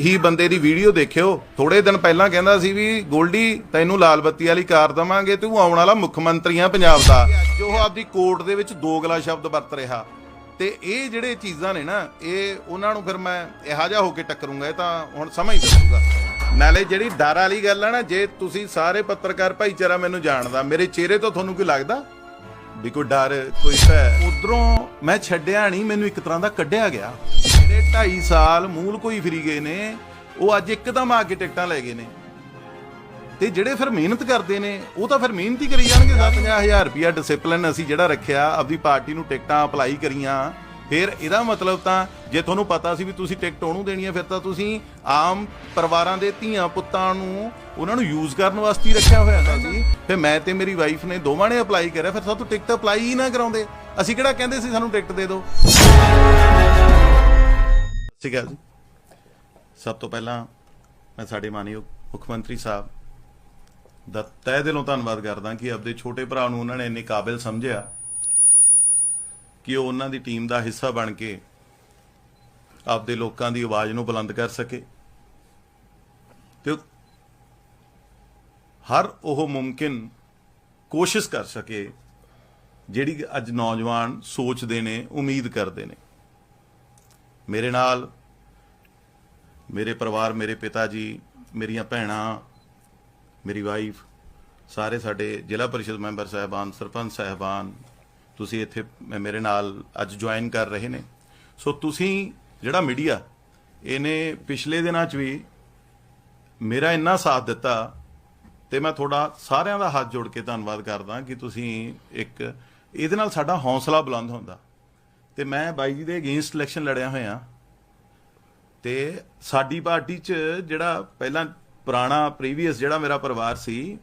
ਹੀ ਬੰਦੇ ਦੀ ਵੀਡੀਓ ਦੇਖਿਓ। ਥੋੜੇ ਦਿਨ ਪਹਿਲਾਂ ਕਹਿੰਦਾ ਸੀ ਵੀ, ਗੋਲਡੀ, ਤੈਨੂੰ ਲਾਲ ਬੱਤੀ ਵਾਲੀ ਕਾਰ ਦਵਾਂਗੇ, ਤੂੰ ਆਉਣ ਵਾਲਾ ਮੁੱਖ ਮੰਤਰੀ ਆ ਪੰਜਾਬ ਦਾ। ਅੱਜ ਆਪਦੀ ਕੋਰਟ ਦੇ ਵਿੱਚ ਦੋਗਲਾ ਸ਼ਬਦ ਵਰਤ ਰਿਹਾ। ਤੇ ਇਹ ਜਿਹੜੇ ਚੀਜ਼ਾਂ ਨੇ ਨਾ, ਇਹ ਉਹਨਾਂ ਨੂੰ ਫਿਰ ਮੈਂ ਇਹੋ ਜਿਹਾ ਹੋ ਕੇ ਟੱਕਰੂੰਗਾ, ਇਹ ਤਾਂ ਹੁਣ ਸਮਝ ਦੱਸੂਗਾ ਨਾਲੇ ਜਿਹੜੀ ਡਰ ਵਾਲੀ ਗੱਲ ਆ ਨਾ, ਜੇ ਤੁਸੀਂ ਸਾਰੇ ਪੱਤਰਕਾਰ ਭਾਈਚਾਰਾ ਮੈਨੂੰ ਜਾਣਦਾ, ਮੇਰੇ ਚਿਹਰੇ ਤੋਂ ਤੁਹਾਨੂੰ ਕੀ ਲੱਗਦਾ? ਵੀ ਕੋਈ ਡਰ, ਕੋਈ ਭੈ। ਉਧਰੋਂ ਮੈਂ ਛੱਡਿਆ ਨਹੀਂ, ਮੈਨੂੰ ਇੱਕ ਤਰ੍ਹਾਂ ਦਾ ਕੱਢਿਆ ਗਿਆ। ਜਿਹੜੇ 2.5 ਸਾਲ ਮੂਲ ਕੋਈ ਫਰੀ ਗਏ ਨੇ, ਉਹ ਅੱਜ ਇੱਕਦਮ ਆ ਕੇ ਟਿਕਟਾਂ ਲੈ ਗਏ ਨੇ। ਤੇ ਜਿਹੜੇ ਫਿਰ ਮਿਹਨਤ ਕਰਦੇ ਨੇ, ਉਹ ਤਾਂ ਫਿਰ ਮਿਹਨਤ ਹੀ ਕਰੀ ਜਾਣਗੇ। 50000 ਰੁਪਿਆ ਡਿਸਪਲਿਨ ਅਸੀਂ ਜਿਹੜਾ ਰੱਖਿਆ, ਆਪਦੀ ਪਾਰਟੀ ਨੂੰ ਟਿਕਟਾਂ ਅਪਲਾਈ ਕਰੀਆਂ। ਫਿਰ ਇਹਦਾ ਮਤਲਬ ਤਾਂ ਜੇ ਤੁਹਾਨੂੰ ਪਤਾ ਸੀ ਵੀ ਤੁਸੀਂ ਟਿਕਟ ਉਹਨੂੰ ਦੇਣੀ ਹੈ ਫਿਰ ਤਾਂ ਤੁਸੀਂ ਆਮ ਪਰਿਵਾਰਾਂ ਦੇ ਧੀਆਂ ਪੁੱਤਾਂ ਨੂੰ ਉਹਨਾਂ ਨੂੰ ਯੂਜ਼ ਕਰਨ ਵਾਸਤੇ ਰੱਖਿਆ ਹੋਇਆ ਨਾ ਸੀ। ਫਿਰ ਮੈਂ ਤੇ ਮੇਰੀ ਵਾਈਫ ਨੇ ਦੋਵਾਂ ਨੇ ਅਪਲਾਈ ਕਰਿਆ, ਫਿਰ ਸਾਤੋਂ ਟਿਕਟ ਅਪਲਾਈ ਹੀ ਨਾ ਕਰਾਉਂਦੇ। ਅਸੀਂ ਕਿਹੜਾ ਕਹਿੰਦੇ ਸੀ ਸਾਨੂੰ ਟਿਕਟ ਦੇ ਦਿਓ? ਠੀਕ ਹੈ ਜੀ। ਸਭ ਤੋਂ ਪਹਿਲਾਂ ਮੈਂ ਸਾਡੇ ਮਾਨਯੋਗ ਮੁੱਖ ਮੰਤਰੀ ਸਾਹਿਬ ਦਾ ਤਹਿ ਦਿਲੋਂ ਧੰਨਵਾਦ ਕਰਦਾ ਕਿ ਆਪਦੇ ਛੋਟੇ ਭਰਾ ਨੂੰ ਉਹਨਾਂ ਨੇ ਇੰਨੇ ਕਾਬਿਲ ਸਮਝਿਆ। ਕਿ ਉਹ ਉਹਨਾਂ ਦੀ ਟੀਮ ਦਾ ਹਿੱਸਾ ਬਣ ਕੇ ਆਪਦੇ ਲੋਕਾਂ ਦੀ ਆਵਾਜ਼ ਨੂੰ ਬੁਲੰਦ ਕਰ ਸਕੇ। ਤੇ ਹਰ ਉਹ ਮੁਮਕਿਨ ਕੋਸ਼ਿਸ਼ ਕਰ ਸਕੇ, ਜਿਹੜੀ ਕਿ ਅੱਜ ਨੌਜਵਾਨ ਸੋਚਦੇ ਨੇ, ਉਮੀਦ ਕਰਦੇ ਨੇ। ਮੇਰੇ ਨਾਲ ਮੇਰੇ ਪਰਿਵਾਰ, ਮੇਰੇ ਪਿਤਾ ਜੀ, ਮੇਰੀਆਂ ਭੈਣਾਂ, ਮੇਰੀ ਵਾਈਫ ਸਾਰੇ ਸਾਡੇ ਜ਼ਿਲ੍ਹਾ ਪਰਿਸ਼ਦ ਮੈਂਬਰ ਸਾਹਿਬਾਨ, ਸਰਪੰਚ ਸਾਹਿਬਾਨ ਤੁਸੀਂ ਇੱਥੇ ਮੇਰੇ ਨਾਲ ਅੱਜ ਜੁਆਇਨ ਕਰ ਰਹੇ ਨੇ। ਸੋ ਤੁਸੀਂ ਜਿਹੜਾ ਮੀਡੀਆ ਇਹਨੇ ਪਿਛਲੇ ਦਿਨਾਂ 'ਚ ਵੀ ਮੇਰਾ ਇੰਨਾ ਸਾਥ ਦਿੱਤਾ ਤੇ ਮੈਂ ਤੁਹਾਡਾ ਸਾਰਿਆਂ ਦਾ ਹੱਥ ਜੋੜ ਕੇ ਧੰਨਵਾਦ ਕਰਦਾ ਕਿ ਤੁਸੀਂ ਇੱਕ, ਇਹਦੇ ਨਾਲ ਸਾਡਾ ਹੌਸਲਾ ਬੁਲੰਦ ਹੁੰਦਾ। ਤੇ ਮੈਂ ਬਾਈ ਜੀ ਦੇ ਅਗੇਂਸਟ ਇਲੈਕਸ਼ਨ ਲੜਿਆ ਹੋਇਆ। ਤੇ ਸਾਡੀ ਪਾਰਟੀ 'ਚ ਜਿਹੜਾ ਪਹਿਲਾਂ ਪੁਰਾਣਾ ਪ੍ਰੀਵੀਅਸ ਜਿਹੜਾ ਮੇਰਾ ਪਰਿਵਾਰ ਸੀ,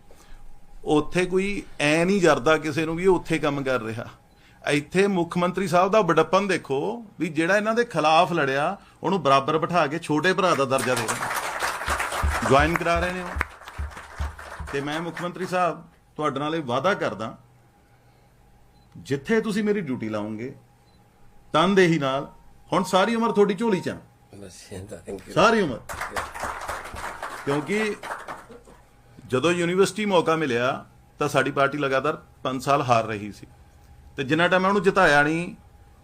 ਉੱਥੇ ਕੋਈ ਐ ਨਹੀਂ ਜਰਦਾ ਕਿਸੇ ਨੂੰ ਵੀ ਇਹ ਉੱਥੇ ਕੰਮ ਕਰ ਰਿਹਾ। ਇੱਥੇ ਮੁੱਖ ਮੰਤਰੀ ਸਾਹਿਬ ਦਾ ਬੜਪਨ ਦੇਖੋ ਵੀ ਜਿਹੜਾ ਇਹਨਾਂ ਦੇ ਖਿਲਾਫ ਲੜਿਆ ਉਹਨੂੰ ਬਰਾਬਰ ਬਿਠਾ ਕੇ ਛੋਟੇ ਭਰਾ ਦਾ ਦਰਜਾ ਦੇ ਰਹੇ ਜੁਆਇਨ ਕਰਾ ਰਹੇ ਨੇ ਉਹ। ਤੇ ਮੈਂ ਮੁੱਖ ਮੰਤਰੀ ਸਾਹਿਬ ਤੁਹਾਡੇ ਨਾਲ ਇਹ ਵਾਅਦਾ ਕਰਦਾ ਜਿੱਥੇ ਤੁਸੀਂ ਮੇਰੀ ਡਿਊਟੀ ਲਾਉਂਗੇ ਤਨਦੇਹੀ ਨਾਲ ਹੁਣ ਸਾਰੀ ਉਮਰ ਤੁਹਾਡੀ ਝੋਲੀ 'ਚ ਸਾਰੀ ਉਮਰ। ਕਿਉਂਕਿ ਜਦੋਂ ਯੂਨੀਵਰਸਿਟੀ ਮੌਕਾ ਮਿਲਿਆ ਤਾਂ ਸਾਡੀ ਪਾਰਟੀ ਲਗਾਤਾਰ 5 ਸਾਲ ਹਾਰ ਰਹੀ ਸੀ। ਤੇ ਜਿੰਨਾ ਟਾਈਮ ਮੈਂ ਉਹਨੂੰ ਜਿਤਾਇਆ ਨਹੀਂ,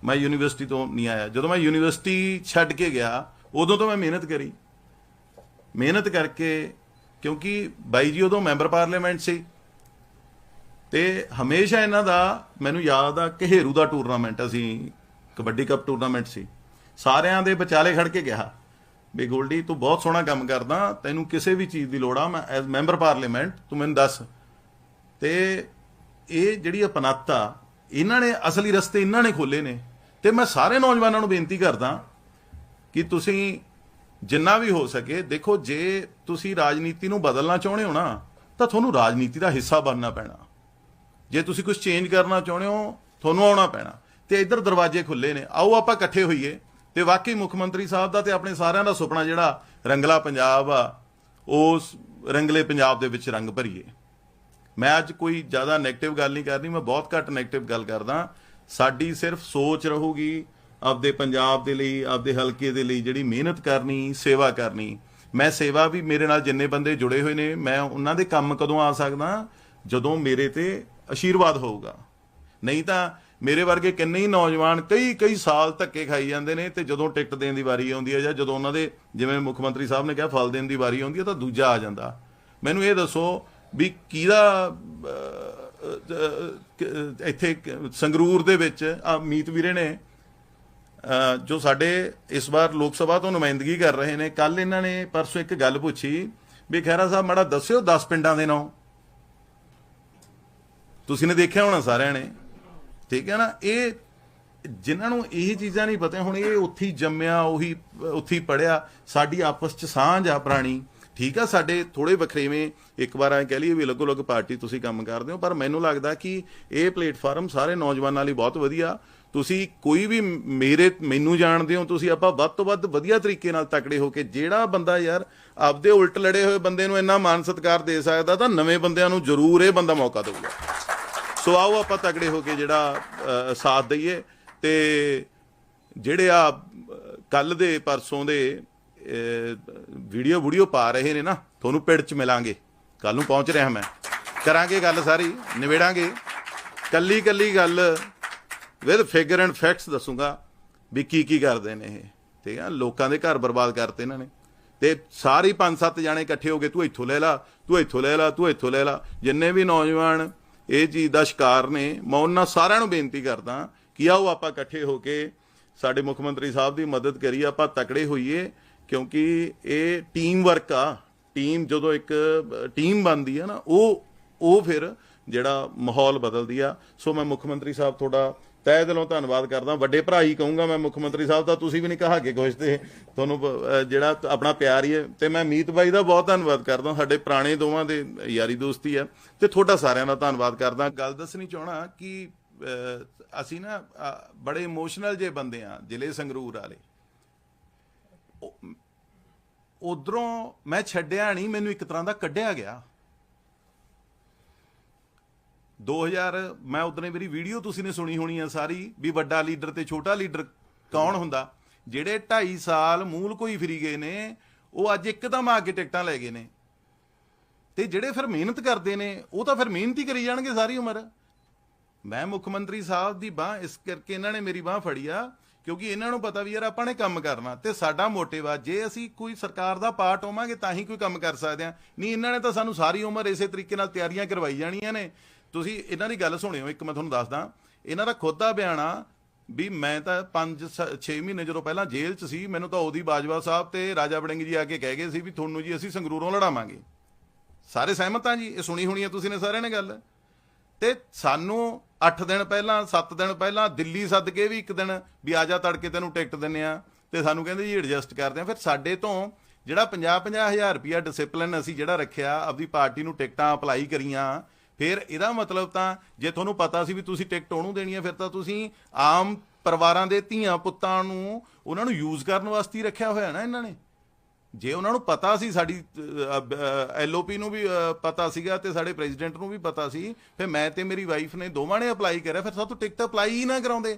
ਮੈਂ ਯੂਨੀਵਰਸਿਟੀ ਤੋਂ ਨਹੀਂ ਆਇਆ। ਜਦੋਂ ਮੈਂ ਯੂਨੀਵਰਸਿਟੀ ਛੱਡ ਕੇ ਗਿਆ, ਉਦੋਂ ਤੋਂ ਮੈਂ ਮਿਹਨਤ ਕਰੀ। ਮਿਹਨਤ ਕਰਕੇ, ਕਿਉਂਕਿ ਬਾਈ ਜੀ ਉਦੋਂ ਮੈਂਬਰ ਪਾਰਲੀਮੈਂਟ ਸੀ। ਤੇ ਹਮੇਸ਼ਾ ਇਹਨਾਂ ਦਾ, ਮੈਨੂੰ ਯਾਦ ਆ ਘੇਰੂ ਦਾ ਟੂਰਨਾਮੈਂਟ ਅਸੀਂ, ਕਬੱਡੀ ਕੱਪ ਟੂਰਨਾਮੈਂਟ ਸੀ। ਸਾਰਿਆਂ ਦੇ ਵਿਚਾਲੇ ਖੜ ਕੇ ਗਿਆ ਵੀ ਗੋਲਡੀ, ਤੂੰ ਬਹੁਤ ਸੋਹਣਾ ਕੰਮ ਕਰਦਾ, ਤੈਨੂੰ ਕਿਸੇ ਵੀ ਚੀਜ਼ ਦੀ ਲੋੜ ਆ, ਮੈਂ ਐਜ਼ ਮੈਂਬਰ ਪਾਰਲੀਮੈਂਟ ਤੂੰ ਮੈਨੂੰ ਦੱਸ। ਤੇ ਇਹ ਜਿਹੜੀ ਅਪਨੱਤਾ ਇਹਨਾਂ ਨੇ ਅਸਲੀ ਰਸਤੇ ਇਹਨਾਂ ਨੇ ਖੋਲੇ ਨੇ। ਤੇ ਮੈਂ ਸਾਰੇ ਨੌਜਵਾਨਾਂ ਨੂੰ ਬੇਨਤੀ ਕਰਦਾ ਕਿ ਤੁਸੀਂ ਜਿੰਨਾ ਵੀ ਹੋ ਸਕੇ, ਦੇਖੋ ਜੇ ਤੁਸੀਂ ਰਾਜਨੀਤੀ ਨੂੰ ਬਦਲਣਾ ਚਾਹੁੰਦੇ ਹੋ ਨਾ, ਤਾਂ ਤੁਹਾਨੂੰ ਰਾਜਨੀਤੀ ਦਾ ਹਿੱਸਾ ਬਣਨਾ ਪੈਣਾ। ਜੇ ਤੁਸੀਂ ਕੁਝ ਚੇਂਜ ਕਰਨਾ ਚਾਹੁੰਦੇ ਹੋ, ਤੁਹਾਨੂੰ ਆਉਣਾ ਪੈਣਾ। ਤੇ ਇੱਧਰ ਦਰਵਾਜ਼ੇ ਖੁੱਲੇ ਨੇ। ਆਓ ਆਪਾਂ ਇਕੱਠੇ ਹੋਈਏ। ਤੇ ਵਾਕਈ ਮੁੱਖ ਮੰਤਰੀ ਸਾਹਿਬ ਦਾ ਤੇ ਆਪਣੇ ਸਾਰਿਆਂ ਦਾ ਸੁਪਨਾ ਜਿਹੜਾ ਰੰਗਲਾ ਪੰਜਾਬ ਆ, ਉਸ ਰੰਗਲੇ ਪੰਜਾਬ ਦੇ ਵਿੱਚ ਰੰਗ ਭਰੀਏ। ਮੈਂ ਅੱਜ ਕੋਈ ਜ਼ਿਆਦਾ 네ਗੇਟਿਵ ਗੱਲ ਨਹੀਂ ਕਰਨੀ, ਮੈਂ ਬਹੁਤ ਘੱਟ 네ਗੇਟਿਵ ਗੱਲ ਕਰਦਾ। ਸਾਡੀ ਸਿਰਫ ਸੋਚ ਰਹੂਗੀ, ਆਪਦੇ ਪੰਜਾਬ ਦੇ ਲਈ, ਆਪਦੇ ਹਲਕੇ ਦੇ ਲਈ ਜਿਹੜੀ ਮਿਹਨਤ ਕਰਨੀ, ਸੇਵਾ ਕਰਨੀ। ਮੈਂ ਸੇਵਾ ਵੀ ਮੇਰੇ ਨਾਲ ਜਿੰਨੇ ਬੰਦੇ ਜੁੜੇ ਹੋਏ ਨੇ, ਮੈਂ ਉਹਨਾਂ ਦੇ ਕੰਮ ਕਦੋਂ ਆ ਸਕਦਾ? ਜਦੋਂ ਮੇਰੇ ਤੇ ਆਸ਼ੀਰਵਾਦ ਹੋਊਗਾ। ਨਹੀਂ ਤਾਂ ਮੇਰੇ ਵਰਗੇ ਕਿੰਨੇ ਹੀ ਨੌਜਵਾਨ ਕਈ ਕਈ ਸਾਲ ਧੱਕੇ ਖਾਈ ਜਾਂਦੇ ਨੇ ਤੇ ਜਦੋਂ ਟਿਕਟ ਦੇਣ ਦੀ ਵਾਰੀ ਆਉਂਦੀ ਹੈ ਜਾਂ ਜਦੋਂ ਉਹਨਾਂ ਦੇ, ਜਿਵੇਂ ਮੁੱਖ ਮੰਤਰੀ ਸਾਹਿਬ ਨੇ ਕਿਹਾ, ਫਲ ਦੇਣ ਦੀ ਵਾਰੀ ਆਉਂਦੀ ਹੈ ਤਾਂ ਦੂਜਾ ਆ ਜਾਂਦਾ। ਮੈਨੂੰ ਇਹ ਦੱਸੋ ਵੀ ਕਿਹਦਾ ਇੱਥੇ ਸੰਗਰੂਰ ਦੇ ਵਿੱਚ ਆ ਮੀਤ ਵੀਰੇ ਨੇ ਜੋ ਸਾਡੇ ਇਸ ਵਾਰ ਲੋਕ ਸਭਾ ਤੋਂ ਨੁਮਾਇੰਦਗੀ ਕਰ ਰਹੇ ਨੇ ਕੱਲ ਇਹਨਾਂ ਨੇ ਪਰਸੋਂ ਇੱਕ ਗੱਲ ਪੁੱਛੀ ਵੀ ਖੈਰਾ ਸਾਹਿਬ ਮਾੜਾ ਦੱਸਿਓ 10 ਪਿੰਡਾਂ ਦੇ ਨਾਂ। ਤੁਸੀਂ ਨੇ ਦੇਖਿਆ ਹੋਣਾ ਸਾਰਿਆਂ ਨੇ, ਠੀਕ ਹੈ ਨਾ? ਇਹ ਜਿਨ੍ਹਾਂ ਨੂੰ ਇਹ ਚੀਜ਼ਾਂ ਨਹੀਂ ਪਤਾ, ਹੁਣ ਇਹ ਉੱਥੇ ਹੀ ਜੰਮਿਆ, ਉਹੀ, ਉੱਥੇ ਹੀ ਪੜਿਆ ਸਾਡੀ ਆਪਸ ਚ ਸਾਂਝ ਆ ਪੁਰਾਣੀ। ਠੀਕ ਆ, ਸਾਡੇ ਥੋੜੇ ਵਖਰੇਵੇਂ ਇੱਕ ਵਾਰ ਐ ਕਹਿ ਲਈਏ ਵੀ ਅਲੱਗ ਅਲੱਗ ਪਾਰਟੀ ਤੁਸੀਂ ਕੰਮ ਕਰਦੇ ਹੋ, ਪਰ ਮੈਨੂੰ ਲੱਗਦਾ ਕਿ ਇਹ ਪਲੇਟਫਾਰਮ ਸਾਰੇ ਨੌਜਵਾਨਾਂ ਲਈ ਬਹੁਤ ਵਧੀਆ। ਤੁਸੀਂ ਕੋਈ ਵੀ ਮੇਰੇ, ਮੈਨੂੰ ਜਾਣਦੇ ਹੋ, ਤੁਸੀਂ ਆਪਾਂ ਵੱਧ ਤੋਂ ਵੱਧ ਵਧੀਆ ਤਰੀਕੇ ਨਾਲ ਤਕੜੇ ਹੋ ਕੇ ਜਿਹੜਾ ਬੰਦਾ ਯਾਰ ਆਪਦੇ ਉਲਟ ਲੜੇ ਹੋਏ ਬੰਦੇ ਨੂੰ ਇੰਨਾ ਮਾਨ ਸਤਿਕਾਰ ਦੇ ਸਕਦਾ, ਤਾਂ ਨਵੇਂ ਬੰਦਿਆਂ ਨੂੰ ਜ਼ਰੂਰ ਇਹ ਬੰਦਾ ਮੌਕਾ ਦੇਊਗਾ। ਸੋ ਆਓ ਆਪਾਂ ਤਕੜੇ ਹੋ ਕੇ ਜਿਹੜਾ ਸਾਥ ਦਈਏ ਤੇ ਜਿਹੜੇ ਆ ਕੱਲ ਦੇ, ਪਰਸੋਂ ਦੇ ਵੀਡੀਓ ਵੀਡੀਓ ਪਾ ਰਹੇ ਨੇ ਨਾ, ਤੁਹਾਨੂੰ ਪਿੰਡ ਚ ਮਿਲਾਂਗੇ। ਕੱਲ ਨੂੰ ਪਹੁੰਚ ਰਿਹਾ ਮੈਂ। ਕਰਾਂਗੇ ਗੱਲ ਸਾਰੀ, ਨਿਬੇੜਾਂਗੇ। ਕੱਲੀ ਕੱਲੀ ਗੱਲ ਵਿਦ ਫਿਗਰ ਐਂਡ ਫੈਕਟਸ ਦੱਸੂਗਾ ਵੀ ਕੀ ਕੀ ਕਰਦੇ ਨੇ ਇਹ। ਠੀਕ ਆ, ਲੋਕਾਂ ਦੇ ਘਰ ਬਰਬਾਦ ਕਰਤੇ ਇਹਨਾਂ ਨੇ। ਤੇ ਸਾਰੇ ਪੰਜ ਸੱਤ ਜਾਣੇ ਇਕੱਠੇ ਹੋ ਕੇ ਤੂੰ ਇੱਥੋਂ ਲੈ ਲਾ, ਤੂੰ ਇੱਥੋਂ ਲੈ ਲਾ, ਤੂੰ ਇੱਥੋਂ ਲੈ ਲਾ। ਜਿੰਨੇ ਵੀ ਨੌਜਵਾਨ ਇਹ ਚੀਜ਼ ਦਾ ਸ਼ਿਕਾਰ ਨੇ, ਮੈਂ ਉਹਨਾਂ ਸਾਰਿਆਂ ਨੂੰ ਬੇਨਤੀ ਕਰਦਾ ਕਿ ਆਓ ਆਪਾਂ ਇਕੱਠੇ ਹੋ ਕੇ ਸਾਡੇ ਮੁੱਖ ਮੰਤਰੀ ਸਾਹਿਬ ਦੀ ਮਦਦ ਕਰੀਏ ਆਪਾਂ ਤਕੜੇ ਹੋਈਏ। ਕਿਉਂਕਿ ਇਹ ਟੀਮ ਵਰਕ ਆ। ਟੀਮ ਜਦੋਂ ਇੱਕ ਟੀਮ ਬਣਦੀ ਆ ਨਾ, ਉਹ ਉਹ ਫਿਰ ਜਿਹੜਾ ਮਾਹੌਲ ਬਦਲਦੀ ਆ। ਸੋ ਮੈਂ ਮੁੱਖ ਮੰਤਰੀ ਸਾਹਿਬ ਤੁਹਾਡਾ ਤਹਿ ਦਿਲੋਂ ਧੰਨਵਾਦ ਕਰਦਾ। ਵੱਡੇ ਭਰਾ ਹੀ ਕਹੂੰਗਾ ਮੈਂ ਮੁੱਖ ਮੰਤਰੀ ਸਾਹਿਬ ਦਾ, ਤੁਸੀਂ ਵੀ ਨਹੀਂ ਕਹਾ ਕੇ ਕੁਛ ਤੇ ਤੁਹਾਨੂੰ ਜਿਹੜਾ ਆਪਣਾ ਪਿਆਰ ਹੀ ਹੈ। ਤੇ ਮੈਂ ਮੀਤ ਬਾਈ ਦਾ ਬਹੁਤ ਧੰਨਵਾਦ ਕਰਦਾ। ਸਾਡੇ ਪੁਰਾਣੇ ਦੋਵਾਂ ਦੇ ਯਾਰੀ ਦੋਸਤੀ ਆ। ਤੇ ਤੁਹਾਡਾ ਸਾਰਿਆਂ ਦਾ ਧੰਨਵਾਦ ਕਰਦਾ। ਗੱਲ ਦੱਸਣੀ ਚਾਹਣਾ ਕਿ ਅਸੀਂ ਨਾ ਬੜੇ ਇਮੋਸ਼ਨਲ ਜੇ ਬੰਦੇ ਆ, ਜ਼ਿਲ੍ਹੇ ਸੰਗਰੂਰ ਵਾਲੇ। ਉਧਰੋਂ ਮੈਂ ਛੱਡਿਆ ਨਹੀਂ, ਮੈਨੂੰ ਇੱਕ ਤਰ੍ਹਾਂ ਦਾ ਕੱਢਿਆ ਗਿਆ। 2000 ਮੈਂ ਉਦਨੇ ਮੇਰੀ ਵੀਡੀਓ ਤੁਸੀਂ ਨੇ ਸੁਣੀ ਹੋਣੀ ਆ ਸਾਰੀ, ਵੀ ਵੱਡਾ ਲੀਡਰ ਤੇ ਛੋਟਾ ਲੀਡਰ ਕੌਣ ਹੁੰਦਾ? ਜਿਹੜੇ 2.5 ਸਾਲ ਮੂਲ ਕੋਈ ਫਰੀ ਗਏ ਨੇ, ਉਹ ਅੱਜ ਇੱਕਦਮ ਆ ਕੇ ਟਿਕਟਾਂ ਲੈ ਗਏ ਨੇ। ਤੇ ਜਿਹੜੇ ਫਿਰ ਮਿਹਨਤ ਕਰਦੇ ਨੇ, ਉਹ ਤਾਂ ਫਿਰ ਮਿਹਨਤ ਹੀ ਕਰੀ ਜਾਣਗੇ ਸਾਰੀ ਉਮਰ। ਮੈਂ ਮੁੱਖ ਮੰਤਰੀ ਸਾਹਿਬ ਦੀ ਬਾਹ ਇਸ ਕਰਕੇ ਇਹਨਾਂ ਨੇ ਮੇਰੀ ਬਾਹ ਫੜੀ ਆ ਕਿਉਂਕਿ ਇਹਨਾਂ ਨੂੰ ਪਤਾ ਵੀ ਯਾਰ ਆਪਾਂ ਨੇ ਕੰਮ ਕਰਨਾ ਤੇ ਸਾਡਾ ਮੋਟਿਵ ਆ। ਜੇ ਅਸੀਂ ਕੋਈ ਸਰਕਾਰ ਦਾ ਪਾਰਟ ਹੋਵਾਂਗੇ ਤਾਂ ਹੀ ਕੋਈ ਕੰਮ ਕਰ ਸਕਦੇ ਆ। ਨਹੀਂ, ਇਹਨਾਂ ਨੇ ਤਾਂ ਸਾਨੂੰ ਸਾਰੀ ਉਮਰ ਇਸੇ ਤਰੀਕੇ ਨਾਲ ਤਿਆਰੀਆਂ ਕਰਵਾਈ ਜਾਣੀਆਂ ਨੇ। ਤੁਸੀਂ ਇਹਨਾਂ ਦੀ ਗੱਲ ਸੁਣਿਓ, ਇੱਕ ਮੈਂ ਤੁਹਾਨੂੰ ਦੱਸਦਾ। ਇਹਨਾਂ ਦਾ ਖੁਦ ਦਾ ਬਿਆਨ ਆ ਵੀ ਮੈਂ ਤਾਂ 5 6 ਮਹੀਨੇ ਜਦੋਂ ਪਹਿਲਾਂ ਜੇਲ੍ਹ 'ਚ ਸੀ, ਮੈਨੂੰ ਤਾਂ ਉਹਦੀ ਬਾਜਵਾ ਸਾਹਿਬ ਤੇ ਰਾਜਾ ਬੜਿੰਗ ਜੀ ਆ ਕੇ ਕਹਿ ਗਏ ਸੀ ਵੀ ਤੁਹਾਨੂੰ ਜੀ ਅਸੀਂ ਸੰਗਰੂਰੋਂ ਲੜਾਵਾਂਗੇ। ਸਾਰੇ ਸਹਿਮਤ ਆ ਜੀ? ਇਹ ਸੁਣੀ ਹੋਣੀ ਆ ਤੁਸੀਂ ਨੇ ਸਾਰਿਆਂ ਨੇ ਗੱਲ? ਤੇ ਸਾਨੂੰ 8 ਦਿਨ ਪਹਿਲਾਂ 7 ਦਿਨ ਪਹਿਲਾਂ, ਦਿੱਲੀ ਸੱਦ ਕੇ ਵੀ ਇੱਕ ਦਿਨ ਵੀ ਆ ਜਾ ਤੜਕੇ ਤੈਨੂੰ ਟਿਕਟ ਦਿੰਨੇ ਆ। ਤੇ ਸਾਨੂੰ ਕਹਿੰਦੇ ਜੀ ਐਡਜਸਟ ਕਰਦੇ ਆ। ਫਿਰ ਸਾਡੇ ਤੋਂ ਜਿਹੜਾ 50 50 ਹਜ਼ਾਰ ਰੁਪਿਆ ਡਿਸਪਲਿਨ ਅਸੀਂ ਜਿਹੜਾ ਰੱਖਿਆ, ਆਪਦੀ ਪਾਰਟੀ ਨੂੰ ਟਿਕਟਾਂ ਅਪਲਾਈ ਕਰੀਆਂ, ਫਿਰ ਇਹਦਾ ਮਤਲਬ ਤਾਂ ਜੇ ਤੁਹਾਨੂੰ ਪਤਾ ਸੀ ਵੀ ਤੁਸੀਂ ਟਿਕਟ ਉਹਨੂੰ ਦੇਣੀ ਹੈ ਫਿਰ ਤਾਂ ਤੁਸੀਂ ਆਮ ਪਰਿਵਾਰਾਂ ਦੇ ਧੀਆਂ ਪੁੱਤਾਂ ਨੂੰ, ਉਹਨਾਂ ਨੂੰ ਯੂਜ਼ ਕਰਨ ਵਾਸਤੇ ਰੱਖਿਆ ਹੋਇਆ ਨਾ ਇਹਨਾਂ ਨੇ। ਜੇ ਉਹਨਾਂ ਨੂੰ ਪਤਾ ਸੀ ਸਾਡੀ ਐਲਓਪੀ ਨੂੰ ਵੀ ਪਤਾ ਸੀਗਾ ਤੇ ਸਾਡੇ ਪ੍ਰੈਜ਼ੀਡੈਂਟ ਨੂੰ ਵੀ ਪਤਾ ਸੀ, ਫਿਰ ਮੈਂ ਤੇ ਮੇਰੀ ਵਾਈਫ ਨੇ ਦੋਵਾਂ ਨੇ ਅਪਲਾਈ ਕਰਿਆ, ਫਿਰ ਸਾਤੋਂ ਟਿਕਟ ਅਪਲਾਈ ਹੀ ਨਾ ਕਰਾਉਂਦੇ।